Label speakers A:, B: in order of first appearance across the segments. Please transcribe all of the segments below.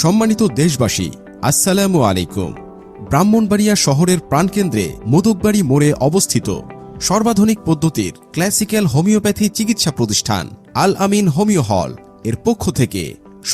A: সম্মানিত দেশবাসী আসসালামু আলাইকুম। ব্রাহ্মণবাড়িয়া শহরের প্রাণকেন্দ্রে মোদকবাড়ি মোড়ে অবস্থিত সর্বাধুনিক পদ্ধতির ক্লাসিক্যাল হোমিওপ্যাথি চিকিৎসা প্রতিষ্ঠান আল আমিন হোমিও হল এর পক্ষ থেকে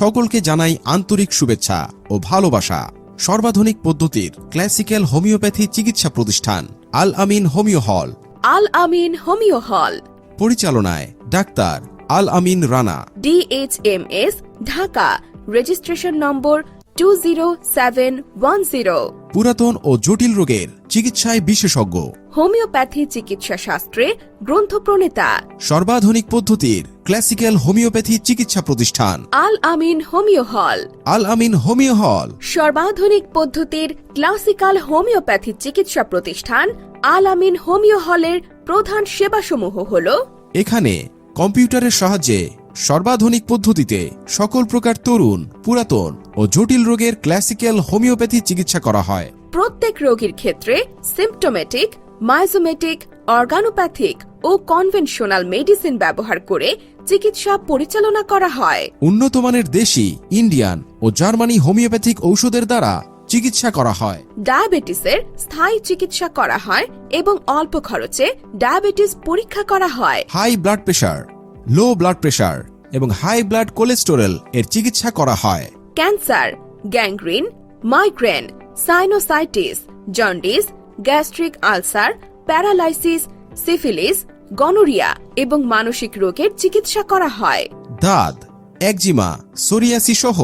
A: সকলকে জানাই আন্তরিক শুভেচ্ছা ও ভালোবাসা। সর্বাধুনিক পদ্ধতির ক্লাসিক্যাল হোমিওপ্যাথি চিকিৎসা প্রতিষ্ঠান আল আমিন হোমিও হল।
B: আল আমিন হোমিও হল।
A: পরিচালনায় doctor Al Amin Rana.
B: DHMS Dhaka. Registration number two zero seven one zero
A: পুরাতন ও জটিল রোগের চিকিৎসায় বিশেষজ্ঞ।
B: হোমিওপ্যাথি চিকিৎসা শাস্ত্রে গ্রন্থ প্রণেতা
A: সর্বাধুনিক পদ্ধতির ক্লাসিক্যাল হোমিওপ্যাথি চিকিৎসা প্রতিষ্ঠান।
B: আল আমিন হোমিও হল।
A: আল আমিন হোমিও হল।
B: সর্বাধুনিক পদ্ধতির ক্লাসিক্যাল হোমিওপ্যাথি চিকিৎসা প্রতিষ্ঠান আল আমিন হোমিও হলের প্রধান সেবাসমূহ হল
A: এখানে কম্পিউটারের সাহায্যে সর্বাধুনিক পদ্ধতিতে সকল প্রকার তরুণ পুরাতন ও জটিল রোগের ক্লাসিক্যাল হোমিওপ্যাথি চিকিৎসা করা হয়।
B: প্রত্যেক রোগীর ক্ষেত্রে সিম্পটোমেটিক মাইজোমেটিক অর্গানোপ্যাথিক ও কনভেনশনাল মেডিসিন ব্যবহার করে চিকিৎসা পরিচালনা করা হয়।
A: উন্নত মানের দেশি ইন্ডিয়ান ও জার্মানি হোমিওপ্যাথিক ঔষধের দ্বারা চিকিৎসা করা হয়।
B: ডায়াবেটিসের স্থায়ী চিকিৎসা করা হয় এবং অল্প খরচে ডায়াবেটিস পরীক্ষা করা হয়।
A: High blood pressure low blood pressure এবং হাই ব্লাড কোলেস্টেরল এর চিকিৎসা করা হয়।
B: Cancer gangrene migraine sinusitis jaundice gastric ulcer paralysis syphilis gonorrhoea এবং মানসিক রোগের চিকিৎসা করা হয়।
A: দাঁত একজিমা সোরিয়াসি সহ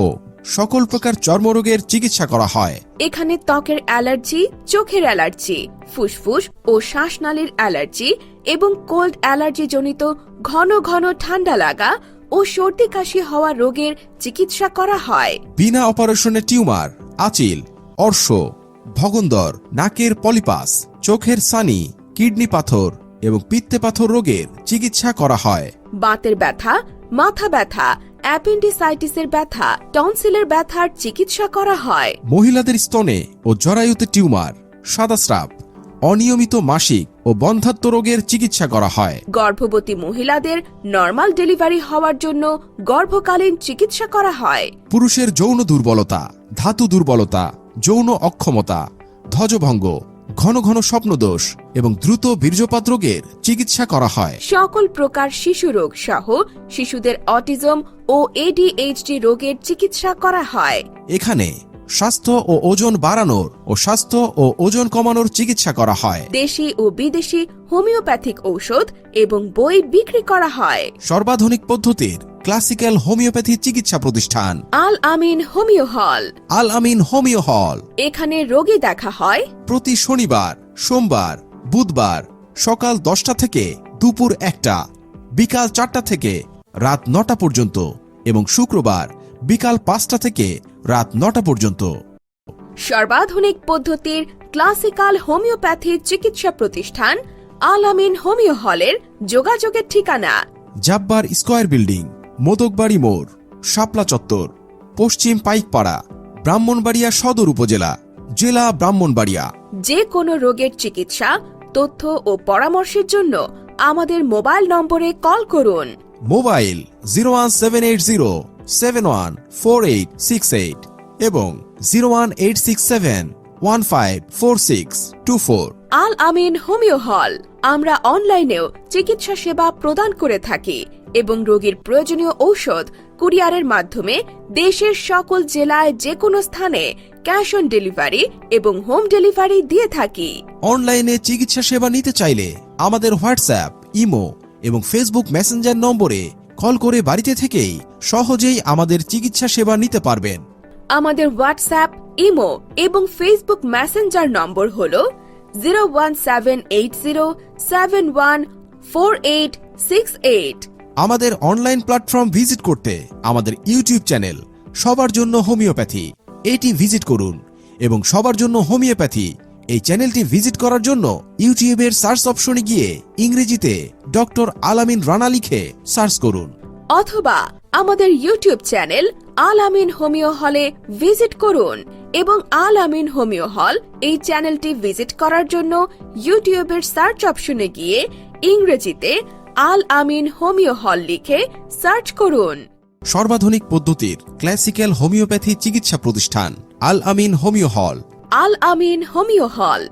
A: সকল প্রকার চর্মরোগের চিকিৎসা করা হয়।
B: এখানে ত্বকের অ্যালার্জি চোখের অ্যালার্জি ফুসফুস ও শ্বাসনালীর অ্যালার্জি এবং কোল্ড অ্যালার্জি জনিত ঘন ঘন ঠান্ডা লাগা ও সর্দি কাশি হওয়া রোগের চিকিৎসা করা হয়।
A: বিনা অপারেশনে টিউমার আচিল অর্শ ভগন্দর নাকের পলিপাস চোখের সানি কিডনি পাথর এবং পিত্তে পাথর রোগের চিকিৎসা করা হয়।
B: বাতের ব্যথা মাথা ব্যথা অ্যাপেন্ডিসাইটিসের ব্যথা টনসিলের ব্যথার চিকিৎসা করা হয়।
A: মহিলাদের স্তনে ও জরায়ুতে টিউমার সাদাস্রাব অনিয়মিত মাসিক ও বন্ধাত্ম রোগের চিকিৎসা করা হয়।
B: গর্ভবতী মহিলাদের নর্মাল ডেলিভারি হওয়ার জন্য গর্ভকালীন চিকিৎসা করা হয়।
A: পুরুষের যৌন দুর্বলতা ধাতু দুর্বলতা যৌন অক্ষমতা ধ্বজভঙ্গ ঘন ঘন স্বপ্নদোষ এবং দ্রুত বীর্যপাত রোগের চিকিৎসা করা হয়।
B: সকল প্রকার শিশু রোগ সহ শিশুদের অটিজম ও এডিএইচডি রোগের চিকিৎসা করা হয়।
A: এখানে স্বাস্থ্য ও ওজন বাড়ানোর ও স্বাস্থ্য ও ওজন কমানোর চিকিৎসা করা হয়।
B: দেশি ও বিদেশি হোমিওপ্যাথিক ঔষধ এবং বই বিক্রি করা হয়।
A: সর্বাধুনিক পদ্ধতির ক্লাসিক্যাল হোমিওপ্যাথি চিকিৎসা প্রতিষ্ঠান।
B: আল আমিন হোমিও হল।
A: আল আমিন হোমিও হল।
B: এখানে রোগী দেখা হয়।
A: প্রতি শনিবার সোমবার বুধবার সকাল দশটা থেকে দুপুর একটা বিকাল চারটা থেকে রাত নটা পর্যন্ত এবং শুক্রবার বিকাল পাঁচটা থেকে রাত নটা পর্যন্ত।
B: সর্বাধুনিক পদ্ধতির ক্লাসিক্যাল হোমিওপ্যাথি চিকিৎসা প্রতিষ্ঠান আল আমিন হোমিও হলের যোগাযোগের ঠিকানা।
A: জাব্বার স্কয়ার বিল্ডিং মোদকবাড়ি মোড় শাপলা চত্বর পশ্চিম পাইকপাড়া ব্রাহ্মণবাড়িয়া সদর উপজেলা জেলা ব্রাহ্মণবাড়িয়া।
B: যে কোনো রোগের চিকিৎসা তথ্য ও পরামর্শের জন্য আমাদের মোবাইল নম্বরে কল করুন।
A: Mobile zero one seven eight zero seven one four eight six eight এবং zero one eight six seven one five four six two four
B: Al Amin homeo hall. আমরা অনলাইনেও চিকিৎসা সেবা প্রদান করে থাকি এবং রোগীর প্রয়োজনীয় ঔষধ কুরিয়ারের মাধ্যমে দেশের সকল জেলায় যে কোনো স্থানে ক্যাশ অন ডেলিভারি এবং হোম ডেলিভারি দিয়ে থাকি।
A: অনলাইনে চিকিৎসা সেবা নিতে চাইলে আমাদের হোয়াটসঅ্যাপ ইমো এবং ফেসবুক মেসেঞ্জার নম্বরে কল করে বাড়িতে থেকেই সহজেই আমাদের চিকিৎসা সেবা নিতে পারবেন।
B: আমাদের হোয়াটসঅ্যাপ ইমো এবং ফেসবুক মেসেঞ্জার নম্বর হল zero one seven eight zero seven one four eight six eight.
A: আমাদের অনলাইন প্ল্যাটফর্ম ভিজিট করতে আমাদের ইউটিউব চ্যানেল সবার জন্য হোমিওপ্যাথি এটি ভিজিট করুন এবং সবার জন্য হোমিওপ্যাথি এই চ্যানেলটি ভিজিট করার জন্য ইউটিউবের সার্চ অপশনে গিয়ে ইংরেজিতে ডক্টর আলামিন রানা লিখে সার্চ করুন।
B: অথবা আমাদের YouTube channel Al Amin homeo হলে ভিজিট করুন এবং আল আমিন হোমিও হল এই চ্যানেলটি ভিজিট করার জন্য ইউটিউবের সার্চ অপশনে গিয়ে ইংরেজিতে আল আমিন হোমিও হল লিখে সার্চ করুন।
A: সর্বাধুনিক পদ্ধতির ক্লাসিক্যাল হোমিওপ্যাথি চিকিৎসা প্রতিষ্ঠান আল আমিন হোমিও হল।
B: আল আমিন হোমিও হল।